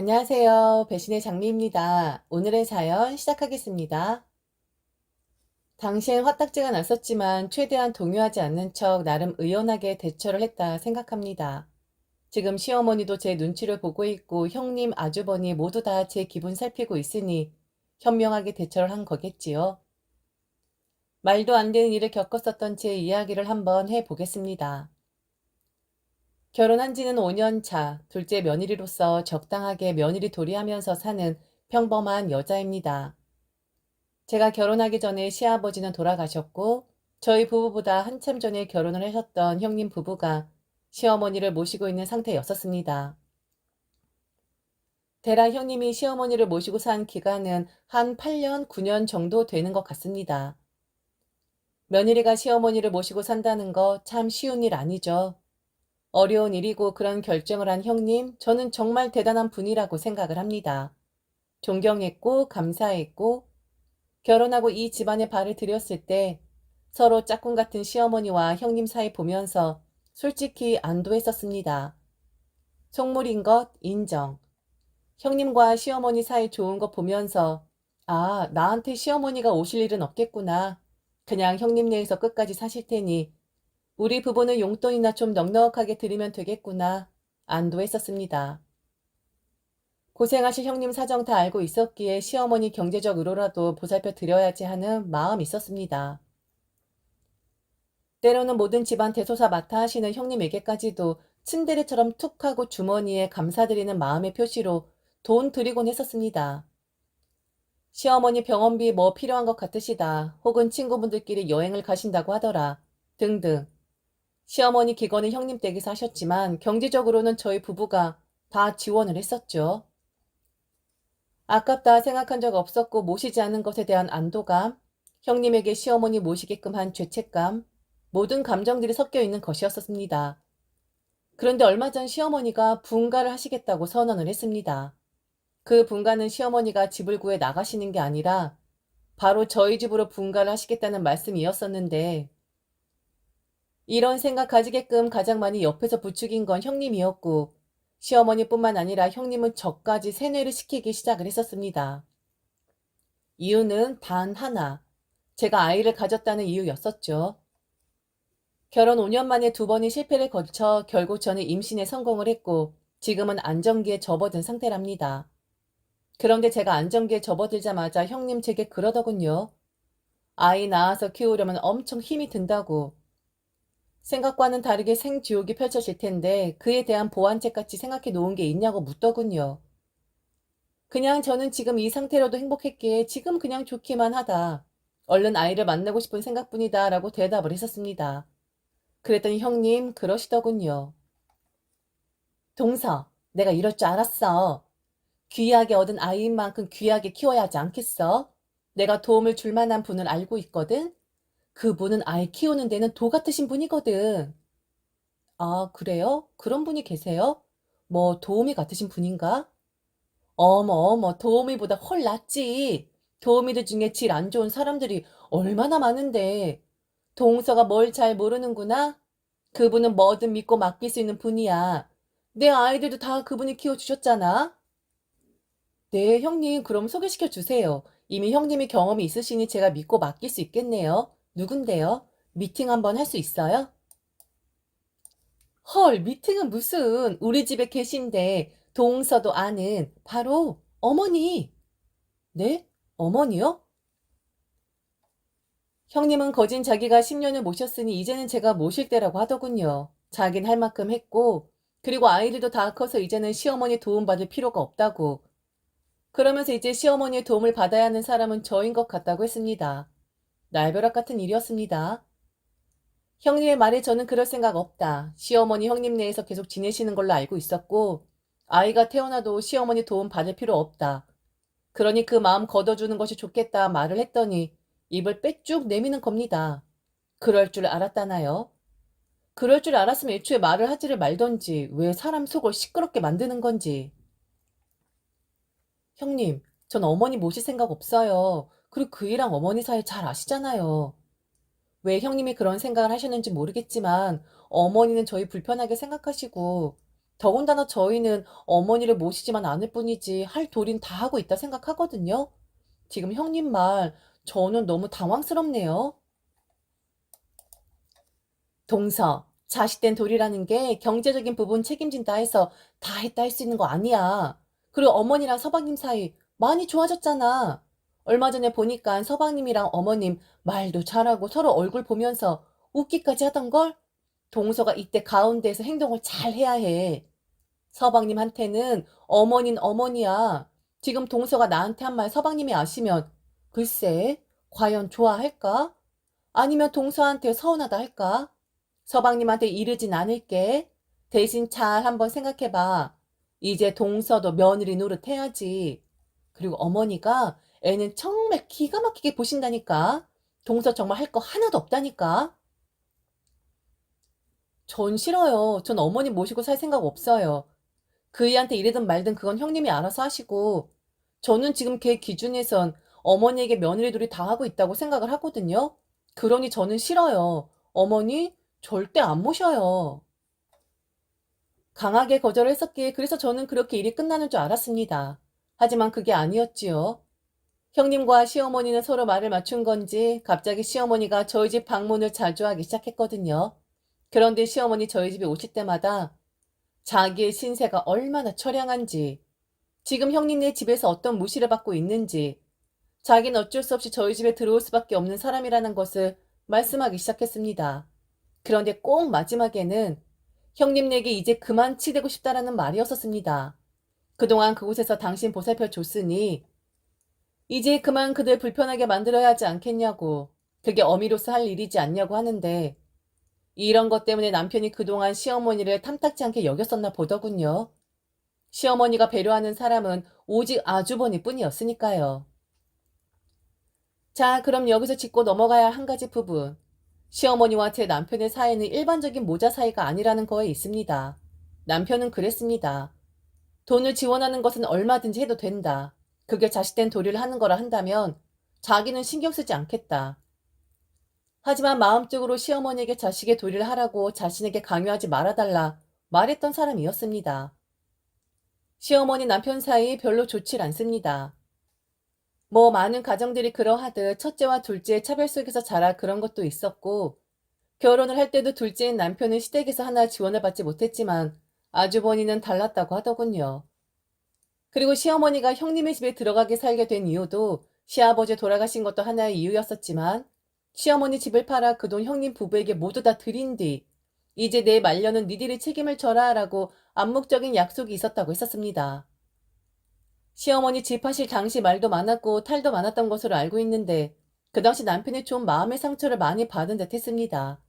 안녕하세요. 배신의 장미입니다. 오늘의 사연 시작하겠습니다. 당시엔 화딱지가 났었지만 최대한 동요하지 않는 척 나름 의연하게 대처를 했다 생각합니다. 지금 시어머니도 제 눈치를 보고 있고 형님, 아주버니 모두 다 제 기분 살피고 있으니 현명하게 대처를 한 거겠지요. 말도 안 되는 일을 겪었었던 제 이야기를 한번 해보겠습니다. 결혼한 지는 5년 차, 둘째 며느리로서 적당하게 며느리 도리하면서 사는 평범한 여자입니다. 제가 결혼하기 전에 시아버지는 돌아가셨고, 저희 부부보다 한참 전에 결혼을 하셨던 형님 부부가 시어머니를 모시고 있는 상태였었습니다. 대략 형님이 시어머니를 모시고 산 기간은 한 8년, 9년 정도 되는 것 같습니다. 며느리가 시어머니를 모시고 산다는 거 참 쉬운 일 아니죠. 어려운 일이고 그런 결정을 한 형님, 저는 정말 대단한 분이라고 생각을 합니다. 존경했고, 감사했고, 결혼하고 이 집안에 발을 들였을 때 서로 짝꿍 같은 시어머니와 형님 사이 보면서 솔직히 안도했었습니다. 속물인 것 인정. 형님과 시어머니 사이 좋은 거 보면서 아, 나한테 시어머니가 오실 일은 없겠구나. 그냥 형님 내에서 끝까지 사실 테니 우리 부부는 용돈이나 좀 넉넉하게 드리면 되겠구나. 안도했었습니다. 고생하실 형님 사정 다 알고 있었기에 시어머니 경제적 으로라도 보살펴 드려야지 하는 마음 있었습니다. 때로는 모든 집안 대소사 맡아 하시는 형님에게까지도 츤데레처럼 툭 하고 주머니에 감사드리는 마음의 표시로 돈 드리곤 했었습니다. 시어머니 병원비 뭐 필요한 것 같으시다. 혹은 친구분들끼리 여행을 가신다고 하더라. 등등. 시어머니 기건은 형님 댁에서 하셨지만 경제적으로는 저희 부부가 다 지원을 했었죠. 아깝다 생각한 적 없었고 모시지 않은 것에 대한 안도감, 형님에게 시어머니 모시게끔 한 죄책감, 모든 감정들이 섞여 있는 것이었습니다. 그런데 얼마 전 시어머니가 분가를 하시겠다고 선언을 했습니다. 그 분가는 시어머니가 집을 구해 나가시는 게 아니라 바로 저희 집으로 분가를 하시겠다는 말씀이었었는데 이런 생각 가지게끔 가장 많이 옆에서 부추긴 건 형님이었고 시어머니뿐만 아니라 형님은 저까지 세뇌를 시키기 시작을 했었습니다. 이유는 단 하나. 제가 아이를 가졌다는 이유였었죠. 결혼 5년 만에 두 번의 실패를 거쳐 결국 저는 임신에 성공을 했고 지금은 안정기에 접어든 상태랍니다. 그런데 제가 안정기에 접어들자마자 형님 제게 그러더군요. 아이 낳아서 키우려면 엄청 힘이 든다고. 생각과는 다르게 생지옥이 펼쳐질 텐데 그에 대한 보완책 같이 생각해 놓은 게 있냐고 묻더군요. 그냥 저는 지금 이 상태로도 행복했기에 지금 그냥 좋기만 하다. 얼른 아이를 만나고 싶은 생각뿐이다 라고 대답을 했었습니다. 그랬더니 형님 그러시더군요. 동서, 내가 이럴 줄 알았어. 귀하게 얻은 아이인 만큼 귀하게 키워야 하지 않겠어? 내가 도움을 줄 만한 분을 알고 있거든? 그분은 아이 키우는 데는 도 같으신 분이거든. 아, 그래요? 그런 분이 계세요? 뭐 도우미 같으신 분인가? 어머, 어머, 도우미보다 훨 낫지. 도우미들 중에 질 안 좋은 사람들이 얼마나 많은데. 동서가 뭘 잘 모르는구나? 그분은 뭐든 믿고 맡길 수 있는 분이야. 내 아이들도 다 그분이 키워주셨잖아. 네, 형님, 그럼 소개시켜 주세요. 이미 형님이 경험이 있으시니 제가 믿고 맡길 수 있겠네요. 누군데요? 미팅 한번 할 수 있어요? 헐, 미팅은 무슨 우리 집에 계신데 동서도 아는 바로 어머니. 네? 어머니요? 형님은 거진 자기가 10년을 모셨으니 이제는 제가 모실 때라고 하더군요. 자긴 할 만큼 했고, 그리고 아이들도 다 커서 이제는 시어머니 도움받을 필요가 없다고. 그러면서 이제 시어머니의 도움을 받아야 하는 사람은 저인 것 같다고 했습니다. 날벼락 같은 일이었습니다. 형님의 말에 저는 그럴 생각 없다. 시어머니 형님 내에서 계속 지내시는 걸로 알고 있었고, 아이가 태어나도 시어머니 도움 받을 필요 없다. 그러니 그 마음 걷어주는 것이 좋겠다 말을 했더니 입을 빼쭉 내미는 겁니다. 그럴 줄 알았다나요? 그럴 줄 알았으면 애초에 말을 하지를 말던지 왜 사람 속을 시끄럽게 만드는 건지. 형님, 전 어머니 모실 생각 없어요. 그리고 그이랑 어머니 사이 잘 아시잖아요. 왜 형님이 그런 생각을 하셨는지 모르겠지만 어머니는 저희 불편하게 생각하시고 더군다나 저희는 어머니를 모시지만 않을 뿐이지 할 도리는 다 하고 있다 생각하거든요. 지금 형님 말 저는 너무 당황스럽네요. 동서, 자식된 도리라는 게 경제적인 부분 책임진다 해서 다 했다 할 수 있는 거 아니야. 그리고 어머니랑 서방님 사이 많이 좋아졌잖아. 얼마 전에 보니까 서방님이랑 어머님 말도 잘하고 서로 얼굴 보면서 웃기까지 하던 걸 동서가 이때 가운데에서 행동을 잘 해야 해. 서방님한테는 어머닌 어머니야. 지금 동서가 나한테 한 말 서방님이 아시면 글쎄, 과연 좋아할까? 아니면 동서한테 서운하다 할까? 서방님한테 이르진 않을게. 대신 잘 한번 생각해봐. 이제 동서도 며느리 노릇해야지. 그리고 어머니가 애는 정말 기가 막히게 보신다니까. 동서 정말 할 거 하나도 없다니까. 전 싫어요. 전 어머니 모시고 살 생각 없어요. 그이한테 이래든 말든 그건 형님이 알아서 하시고, 저는 지금 걔 기준에선 어머니에게 며느리들이 다 하고 있다고 생각을 하거든요. 그러니 저는 싫어요. 어머니 절대 안 모셔요. 강하게 거절을 했었기에 그래서 저는 그렇게 일이 끝나는 줄 알았습니다. 하지만 그게 아니었지요. 형님과 시어머니는 서로 말을 맞춘 건지 갑자기 시어머니가 저희 집 방문을 자주 하기 시작했거든요. 그런데 시어머니 저희 집에 오실 때마다 자기의 신세가 얼마나 처량한지, 지금 형님네 집에서 어떤 무시를 받고 있는지, 자기는 어쩔 수 없이 저희 집에 들어올 수밖에 없는 사람이라는 것을 말씀하기 시작했습니다. 그런데 꼭 마지막에는 형님네게 이제 그만 치대고 싶다라는 말이었었습니다. 그동안 그곳에서 당신 보살펴 줬으니 이제 그만 그들 불편하게 만들어야 하지 않겠냐고 그게 어미로서 할 일이지 않냐고 하는데 이런 것 때문에 남편이 그동안 시어머니를 탐탁지 않게 여겼었나 보더군요. 시어머니가 배려하는 사람은 오직 아주버니 뿐이었으니까요. 자, 그럼 여기서 짚고 넘어가야 할 한 가지 부분. 시어머니와 제 남편의 사이는 일반적인 모자 사이가 아니라는 거에 있습니다. 남편은 그랬습니다. 돈을 지원하는 것은 얼마든지 해도 된다. 그게 자식된 도리를 하는 거라 한다면 자기는 신경 쓰지 않겠다. 하지만 마음적으로 시어머니에게 자식의 도리를 하라고 자신에게 강요하지 말아달라 말했던 사람이었습니다. 시어머니 남편 사이 별로 좋질 않습니다. 뭐 많은 가정들이 그러하듯 첫째와 둘째의 차별 속에서 자라 그런 것도 있었고 결혼을 할 때도 둘째인 남편은 시댁에서 하나 지원을 받지 못했지만 아주버니는 달랐다고 하더군요. 그리고 시어머니가 형님의 집에 들어가게 살게 된 이유도 시아버지 돌아가신 것도 하나의 이유였었지만 시어머니 집을 팔아 그 돈 형님 부부에게 모두 다 드린 뒤 이제 내 말년은 니들이 책임을 져라 라고 암묵적인 약속이 있었다고 했었습니다. 시어머니 집 하실 당시 말도 많았고 탈도 많았던 것으로 알고 있는데 그 당시 남편이 좀 마음의 상처를 많이 받은 듯 했습니다.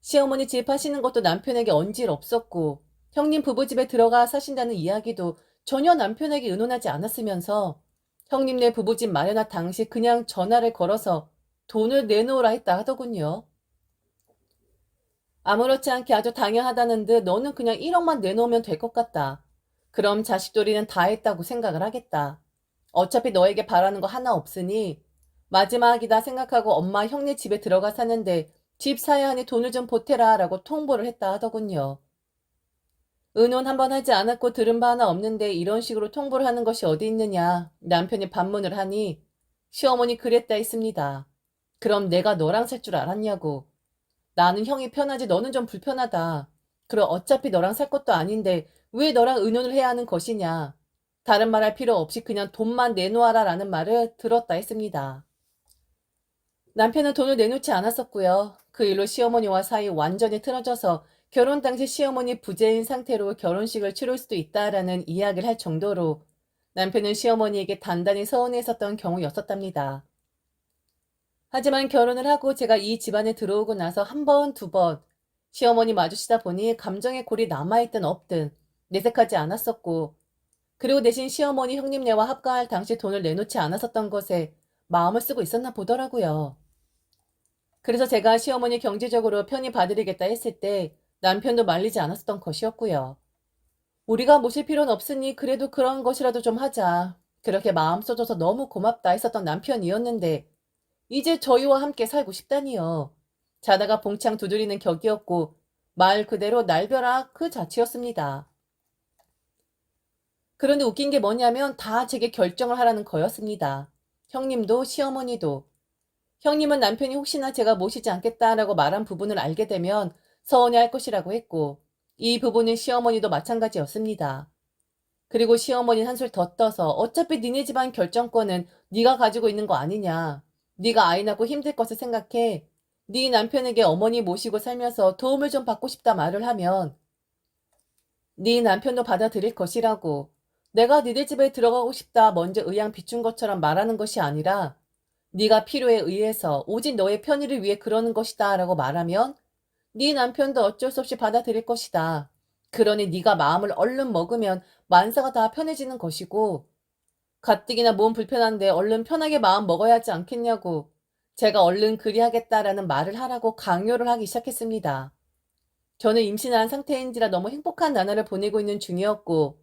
시어머니 집 하시는 것도 남편에게 언질 없었고 형님 부부 집에 들어가 사신다는 이야기도 전혀 남편에게 의논하지 않았으면서 형님네 부부집 마련할 당시 그냥 전화를 걸어서 돈을 내놓으라 했다 하더군요. 아무렇지 않게 아주 당연하다는 듯 너는 그냥 1억만 내놓으면 될 것 같다. 그럼 자식돌이는 다 했다고 생각을 하겠다. 어차피 너에게 바라는 거 하나 없으니 마지막이다 생각하고 엄마 형네 집에 들어가 사는데 집 사야 하니 돈을 좀 보태라 라고 통보를 했다 하더군요. 의논 한 번 하지 않았고 들은 바 하나 없는데 이런 식으로 통보를 하는 것이 어디 있느냐 남편이 반문을 하니 시어머니 그랬다 했습니다. 그럼 내가 너랑 살 줄 알았냐고. 나는 형이 편하지 너는 좀 불편하다. 그럼 어차피 너랑 살 것도 아닌데 왜 너랑 의논을 해야 하는 것이냐. 다른 말 할 필요 없이 그냥 돈만 내놓아라 라는 말을 들었다 했습니다. 남편은 돈을 내놓지 않았었고요. 그 일로 시어머니와 사이 완전히 틀어져서 결혼 당시 시어머니 부재인 상태로 결혼식을 치를 수도 있다라는 이야기를 할 정도로 남편은 시어머니에게 단단히 서운했었던 경우였었답니다. 하지만 결혼을 하고 제가 이 집안에 들어오고 나서 한 번, 두 번 시어머니 마주치다 보니 감정의 골이 남아있든 없든 내색하지 않았었고 그리고 대신 시어머니 형님네와 합가할 당시 돈을 내놓지 않았었던 것에 마음을 쓰고 있었나 보더라고요. 그래서 제가 시어머니 경제적으로 편히 봐드리겠다 했을 때 남편도 말리지 않았었던 것이었고요. 우리가 모실 필요는 없으니 그래도 그런 것이라도 좀 하자. 그렇게 마음 써줘서 너무 고맙다 했었던 남편이었는데 이제 저희와 함께 살고 싶다니요. 자다가 봉창 두드리는 격이었고 말 그대로 날벼락 그 자체였습니다. 그런데 웃긴 게 뭐냐면 다 제게 결정을 하라는 거였습니다. 형님도 시어머니도. 형님은 남편이 혹시나 제가 모시지 않겠다라고 말한 부분을 알게 되면 서운해할 것이라고 했고 이 부분은 시어머니도 마찬가지였습니다. 그리고 시어머니는 한술 더 떠서 어차피 니네 집안 결정권은 네가 가지고 있는 거 아니냐. 네가 아이 낳고 힘들 것을 생각해. 네 남편에게 어머니 모시고 살면서 도움을 좀 받고 싶다 말을 하면 네 남편도 받아들일 것이라고. 내가 니네 집에 들어가고 싶다 먼저 의양 비춘 것처럼 말하는 것이 아니라 네가 필요에 의해서 오직 너의 편의를 위해 그러는 것이다 라고 말하면 네 남편도 어쩔 수 없이 받아들일 것이다. 그러니 네가 마음을 얼른 먹으면 만사가 다 편해지는 것이고 가뜩이나 몸 불편한데 얼른 편하게 마음 먹어야 하지 않겠냐고 제가 얼른 그리하겠다라는 말을 하라고 강요를 하기 시작했습니다. 저는 임신한 상태인지라 너무 행복한 나날을 보내고 있는 중이었고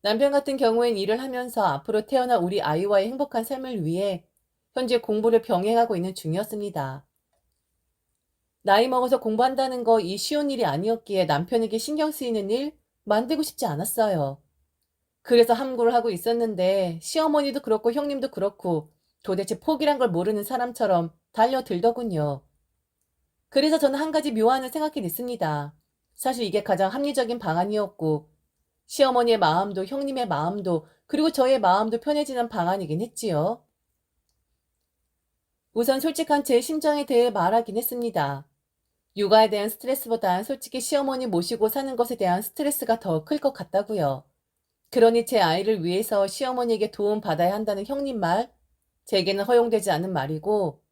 남편 같은 경우엔 일을 하면서 앞으로 태어날 우리 아이와의 행복한 삶을 위해 현재 공부를 병행하고 있는 중이었습니다. 나이 먹어서 공부한다는 거 이 쉬운 일이 아니었기에 남편에게 신경 쓰이는 일 만들고 싶지 않았어요. 그래서 함구를 하고 있었는데 시어머니도 그렇고 형님도 그렇고 도대체 포기란 걸 모르는 사람처럼 달려들더군요. 그래서 저는 한 가지 묘안을 생각해 냈습니다. 사실 이게 가장 합리적인 방안이었고 시어머니의 마음도 형님의 마음도 그리고 저의 마음도 편해지는 방안이긴 했지요. 우선 솔직한 제 심정에 대해 말하긴 했습니다. 육아에 대한 스트레스보단 솔직히 시어머니 모시고 사는 것에 대한 스트레스가 더 클 것 같다고요. 그러니 제 아이를 위해서 시어머니에게 도움 받아야 한다는 형님 말, 제게는 허용되지 않는 말이고,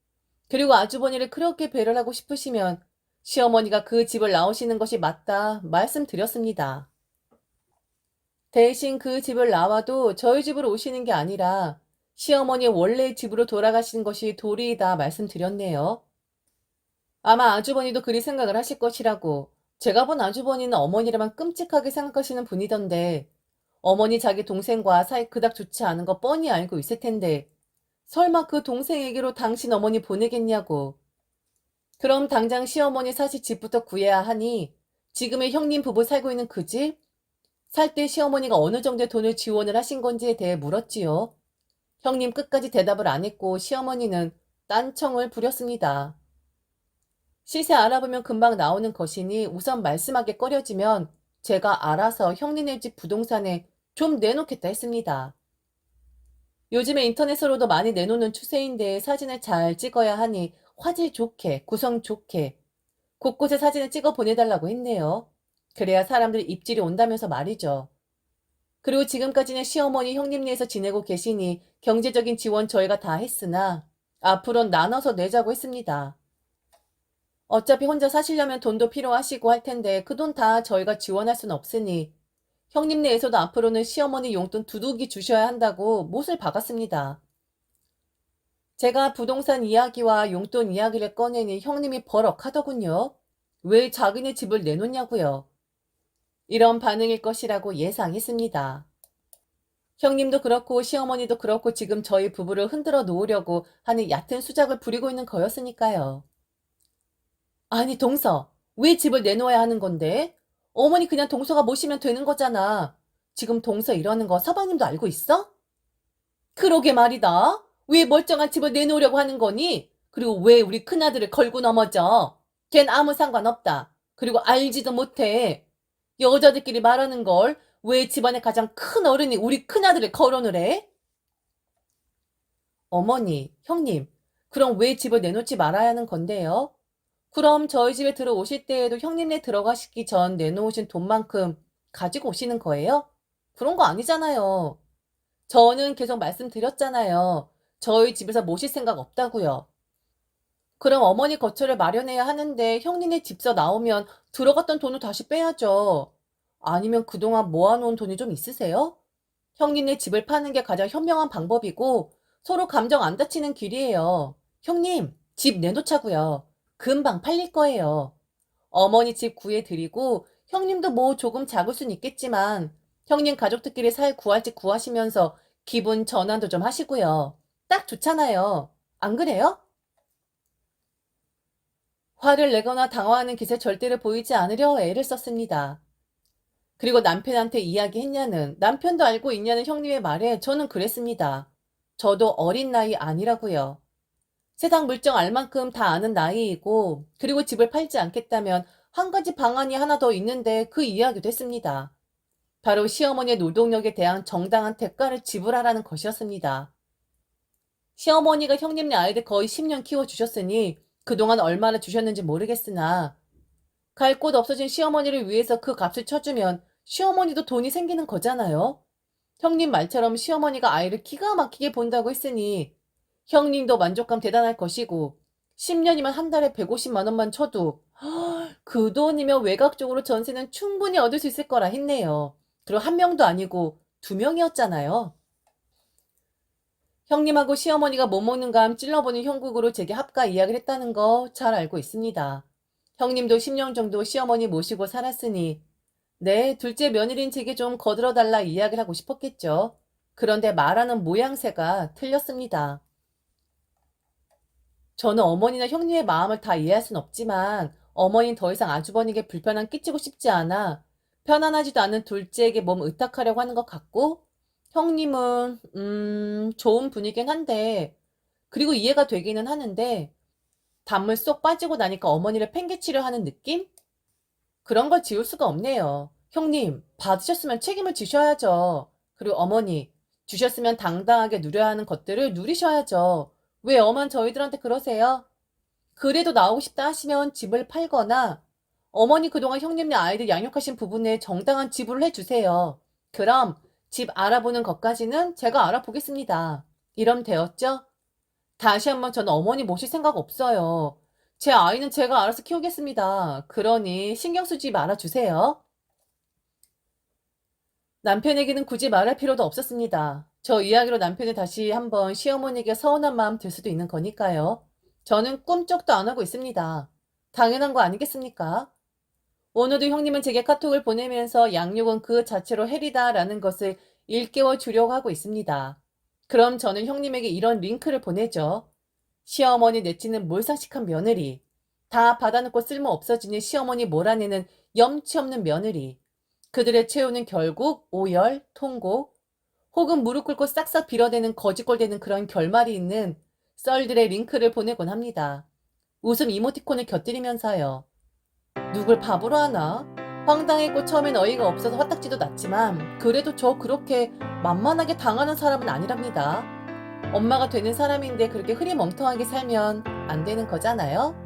그리고 아주버니를 그렇게 배려를 하고 싶으시면 시어머니가 그 집을 나오시는 것이 맞다 말씀드렸습니다. 대신 그 집을 나와도 저희 집으로 오시는 게 아니라 시어머니 원래 집으로 돌아가시는 것이 도리이다 말씀드렸네요. 아마 아주버니도 그리 생각을 하실 것이라고. 제가 본 아주버니는 어머니라만 끔찍하게 생각하시는 분이던데 어머니 자기 동생과 사이 그닥 좋지 않은 거 뻔히 알고 있을 텐데 설마 그 동생에게로 당신 어머니 보내겠냐고. 그럼 당장 시어머니 사실 집부터 구해야 하니 지금의 형님 부부 살고 있는 그 집? 살 때 시어머니가 어느 정도의 돈을 지원을 하신 건지에 대해 물었지요. 형님 끝까지 대답을 안 했고 시어머니는 딴청을 부렸습니다. 시세 알아보면 금방 나오는 것이니 우선 말씀하기 꺼려지면 제가 알아서 형님네 집 부동산에 좀 내놓겠다 했습니다. 요즘에 인터넷으로도 많이 내놓는 추세인데 사진을 잘 찍어야 하니 화질 좋게, 구성 좋게 곳곳에 사진을 찍어 보내달라고 했네요. 그래야 사람들이 입질이 온다면서 말이죠. 그리고 지금까지는 시어머니 형님네에서 지내고 계시니 경제적인 지원 저희가 다 했으나 앞으로는 나눠서 내자고 했습니다. 어차피 혼자 사시려면 돈도 필요하시고 할 텐데 그 돈 다 저희가 지원할 순 없으니 형님네에서도 앞으로는 시어머니 용돈 두둑이 주셔야 한다고 못을 박았습니다. 제가 부동산 이야기와 용돈 이야기를 꺼내니 형님이 버럭 하더군요. 왜 자기네 집을 내놓냐고요. 이런 반응일 것이라고 예상했습니다. 형님도 그렇고 시어머니도 그렇고 지금 저희 부부를 흔들어 놓으려고 하는 얕은 수작을 부리고 있는 거였으니까요. 아니, 동서, 왜 집을 내놓아야 하는 건데? 어머니 그냥 동서가 모시면 되는 거잖아. 지금 동서 이러는 거 서방님도 알고 있어? 그러게 말이다. 왜 멀쩡한 집을 내놓으려고 하는 거니? 그리고 왜 우리 큰아들을 걸고 넘어져? 걘 아무 상관없다. 그리고 알지도 못해. 여자들끼리 말하는 걸 왜 집안의 가장 큰 어른이 우리 큰아들을 거론을 해? 어머니, 형님, 그럼 왜 집을 내놓지 말아야 하는 건데요? 그럼 저희 집에 들어오실 때에도 형님네 들어가시기 전 내놓으신 돈만큼 가지고 오시는 거예요? 그런 거 아니잖아요. 저는 계속 말씀드렸잖아요. 저희 집에서 모실 생각 없다고요. 그럼 어머니 거처를 마련해야 하는데 형님네 집서 나오면 들어갔던 돈을 다시 빼야죠. 아니면 그동안 모아놓은 돈이 좀 있으세요? 형님네 집을 파는 게 가장 현명한 방법이고 서로 감정 안 다치는 길이에요. 형님, 집 내놓자고요. 금방 팔릴 거예요. 어머니 집 구해드리고 형님도 뭐 조금 작을 순 있겠지만 형님 가족들끼리 살 구할 집 구하시면서 기분 전환도 좀 하시고요. 딱 좋잖아요. 안 그래요? 화를 내거나 당황하는 기세 절대로 보이지 않으려 애를 썼습니다. 그리고 남편한테 이야기했냐는 남편도 알고 있냐는 형님의 말에 저는 그랬습니다. 저도 어린 나이 아니라고요. 세상 물정 알 만큼 다 아는 나이이고 그리고 집을 팔지 않겠다면 한 가지 방안이 하나 더 있는데 그 이야기도 했습니다. 바로 시어머니의 노동력에 대한 정당한 대가를 지불하라는 것이었습니다. 시어머니가 형님네 아이들 거의 10년 키워주셨으니 그동안 얼마나 주셨는지 모르겠으나 갈 곳 없어진 시어머니를 위해서 그 값을 쳐주면 시어머니도 돈이 생기는 거잖아요. 형님 말처럼 시어머니가 아이를 기가 막히게 본다고 했으니 형님도 만족감 대단할 것이고 10년이면 한 달에 150만 원만 쳐도 그 돈이면 외곽적으로 전세는 충분히 얻을 수 있을 거라 했네요. 그리고 한 명도 아니고 두 명이었잖아요. 형님하고 시어머니가 못 먹는 감 찔러보는 형국으로 제게 합가 이야기를 했다는 거 잘 알고 있습니다. 형님도 10년 정도 시어머니 모시고 살았으니 네, 둘째 며느리인 제게 좀 거들어달라 이야기를 하고 싶었겠죠. 그런데 말하는 모양새가 틀렸습니다. 저는 어머니나 형님의 마음을 다 이해할 순 없지만 어머니는 더 이상 아주버니에게 불편함 끼치고 싶지 않아 편안하지도 않은 둘째에게 몸 의탁하려고 하는 것 같고 형님은 음 좋은 분이긴 한데 그리고 이해가 되기는 하는데 단물 쏙 빠지고 나니까 어머니를 팽개치려 하는 느낌? 그런 걸 지울 수가 없네요. 형님, 받으셨으면 책임을 지셔야죠. 그리고 어머니, 주셨으면 당당하게 누려야 하는 것들을 누리셔야죠. 왜 엄한 저희들한테 그러세요? 그래도 나오고 싶다 하시면 집을 팔거나 어머니 그동안 형님네 아이들 양육하신 부분에 정당한 지불을 해주세요. 그럼 집 알아보는 것까지는 제가 알아보겠습니다. 이럼 되었죠? 다시 한번 저는 어머니 모실 생각 없어요. 제 아이는 제가 알아서 키우겠습니다. 그러니 신경 쓰지 말아주세요. 남편에게는 굳이 말할 필요도 없었습니다. 저 이야기로 남편이 다시 한번 시어머니에게 서운한 마음 들 수도 있는 거니까요. 저는 꿈쩍도 안 하고 있습니다. 당연한 거 아니겠습니까? 오늘도 형님은 제게 카톡을 보내면서 양육은 그 자체로 헬이다라는 것을 일깨워 주려고 하고 있습니다. 그럼 저는 형님에게 이런 링크를 보내죠. 시어머니 내치는 몰상식한 며느리. 다 받아놓고 쓸모 없어지는 시어머니 몰아내는 염치 없는 며느리. 그들의 최후는 결국 오열, 통고, 혹은 무릎 꿇고 싹싹 빌어대는 거짓골대는 그런 결말이 있는 썰들의 링크를 보내곤 합니다. 웃음 이모티콘을 곁들이면서요. 누굴 바보로 하나? 황당했고 처음엔 어이가 없어서 화딱지도 났지만 그래도 저 그렇게 만만하게 당하는 사람은 아니랍니다. 엄마가 되는 사람인데 그렇게 흐리멍텅하게 살면 안 되는 거잖아요?